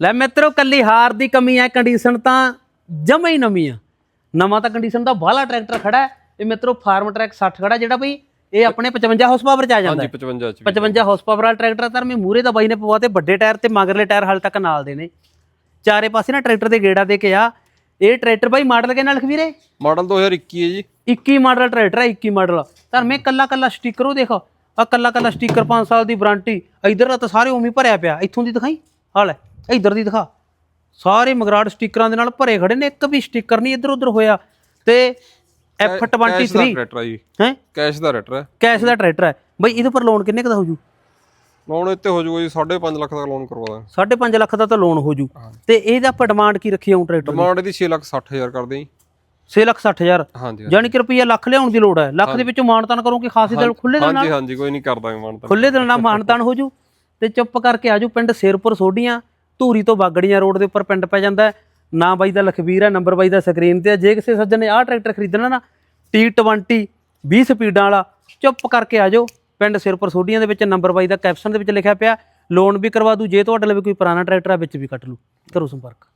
ਲੈ ਮਿੱਤਰੋ ਕੱਲੀ ਹਾਰ ਦੀ ਕਮੀ ਹੈ ਕੰਡੀਸ਼ਨ ਤਾਂ ਜਮਾ ਹੀ ਨਵੀਂ ਆ। ਨਵਾਂ ਤਾਂ ਕੰਡੀਸ਼ਨ ਦਾ ਬਾਹਲਾ ਟਰੈਕਟਰ ਖੜਾ ਹੈ ਇਹ ਮਿੱਤਰੋ ਫਾਰਮ ਟਰੈਕ 60 ਖੜਾ ਜਿਹੜਾ ਬਈ ਇਹ ਆਪਣੇ 55 ਹਾਰਸ ਪਾਵਰ ਚ ਆ ਜਾਂਦਾ ਹਾਂਜੀ ਹੈ 55 ਚ ਵੀ 55 ਹਾਰਸ ਪਾਵਰ ਵਾਲਾ ਟਰੈਕਟਰ ਤਾਂ ਮੈਂ ਮੂਰੇ ਦਾ ਬਾਈ ਨੇ ਪਵਾ ਤੇ ਵੱਡੇ ਟਾਇਰ ਤੇ ਮਗਰਲੇ ਟਾਇਰ ਹਾਲ ਤੱਕ ਨਾਲ ਦੇ ਨੇ। ਚਾਰੇ ਪਾਸੇ ਨਾ ਟਰੈਕਟਰ ਦੇ ਗੇੜਾ ਦੇ ਕੇ ਆ। ਇਹ ਟਰੈਕਟਰ ਬਾਈ ਮਾਡਲ ਕਿੰਨਾ ਲਖਵੀਰੇ ਮਾਡਲ 2021 ਹੈ ਜੀ। 21 ਮਾਡਲ ਟਰੈਕਟਰ ਹੈ 21 ਮਾਡਲ ਧਰ ਮੈਂ ਕੱਲਾ ਕੱਲਾ ਸਟicker ਉਹ ਦੇਖ। ਆ ਕੱਲਾ ਕੱਲਾ ਸਟicker 5 ਸਾਲ ਦੀ ਵਾਰੰਟੀ ਇਧਰ ਤਾਂ ਸਾਰੇ ਉਵੇਂ ਭਰਿਆ ਪਿਆ। ਇੱਥੋਂ ਦੀ ਦਿਖਾਈ? ਹਾਲ ਹੈ ਇਧਰ ਦੀ ਦਿਖਾ। ਸਾਰੇ ਮਗਰਾੜ ਸਟickਰਾਂ ਦੇ ਨਾਲ ਭਰੇ ਖੜੇ ਨੇ ਇੱਕ ਵੀ ਸਟicker ਨਹੀਂ ਇੱਧਰ ਉੱਧਰ ਹੋਇਆ। ਤੇ ਕੈਸ਼ ਦਾ F23 ਟਰੈਕਟਰ ਹੈ ਜੀ। ਹੈ? ਕੈਸ਼ ਦਾ ਟਰੈਕਟਰ ਹੈ ਕੈਸ਼ ਦਾ ਟਰੈਕਟਰ ਹੈ ਬਈ ਇਹਦੇ ਪਰ ਲੋਨ ਕਿੰਨੇ ਕੁ ਦਾ ਹੋ ਜੂ ਲੋਨ ਇੱਥੇ ਹੋ ਜਾਊਗਾ ਜੀ 5.5 ਲੱਖ ਦਾ ਲੋਨ ਕਰਵਾ ਦਾਂਗੇ। 5.5 ਲੱਖ ਦਾ ਤਾਂ ਲੋਨ ਹੋ। ਜੂ ਤੇ ਇਹਦਾ ਆਪਾਂ ਡਿਮਾਂਡ ਕੀ ਰੱਖੀ ਆਉਂ ਟਰੈਕਟਰ ਡਿਮਾਂਡ ਇਹਦੀ 6 ਲੱਖ 60 ਹਜ਼ਾਰ ਕਰਦੇ ਜੀ। 6 ਲੱਖ 60 ਹਜ਼ਾਰ। ਹਾਂਜੀ ਯਾਨੀ ਕਿ ਰੁਪਈਆ ਲੱਖ ਲਿਆਉਣ ਦੀ ਲੋੜ ਹੈ। ਲੱਖ ਦੇ ਵਿੱਚੋਂ ਮਾਨਤਾਨ ਕਰੋਗੇ ਖਾਸੀ ਦਿਲ ਖੁੱਲੇ ਦਿਲ ਨਾਲ? ਹਾਂਜੀ ਹਾਂਜੀ ਕੋਈ ਨਹੀਂ ਕਰ ਦਾਂਗੇ ਮਾਨ ਤਾਂ ਖੁੱਲੇ ਦਿਲ ਨਾਲ ਮਾਨਤਾਨ ਹੋ ਜੂ ਤੇ ਚੁੱਪ ਕਰਕੇ ਆਜੂ ਪਿੰਡ ਸ਼ੇਰਪੁਰ ਸੋਢੀਆਂ। ਧੂਰੀ ਤੋਂ ਬਾਗੜੀਆਂ ਰੋਡ ਦੇ ਉੱਪਰ ਪਿੰਡ ਪੈ ਜਾਂਦਾ ਨਾ ਬਾਈ ਦਾ ਲਖਵੀਰ ਹੈ ਨੰਬਰ ਬਾਈ ਦਾ ਸਕਰੀਨ ਤੇ ਹੈ। ਜੇ ਕਿਸੇ ਸੱਜਣ ਨੇ ਆਹ ਟਰੈਕਟਰ ਖਰੀਦਣਾ ਨਾ T20 20 ਸਪੀਡਾਂ ਵਾਲਾ, ਚੁੱਪ ਕਰਕੇ ਆ ਜਾਓ। ਪਿੰਡ ਸਿਰਪੁਰ ਸੋਢੀਆਂ ਦੇ ਵਿੱਚ ਨੰਬਰ ਬਾਈ ਦਾ ਕੈਪਸ਼ਨ ਦੇ ਵਿੱਚ ਲਿਖਿਆ ਪਿਆ। ਲੋਨ ਵੀ ਕਰਵਾ ਦੂ ਜੇ ਤੁਹਾਡੇ ਲਈ ਕੋਈ ਪੁਰਾਣਾ ਟਰੈਕਟਰ ਆ, ਵਿੱਚ ਵੀ ਕੱਟ ਲੂ ਕਰੋ ਸੰਪਰਕ।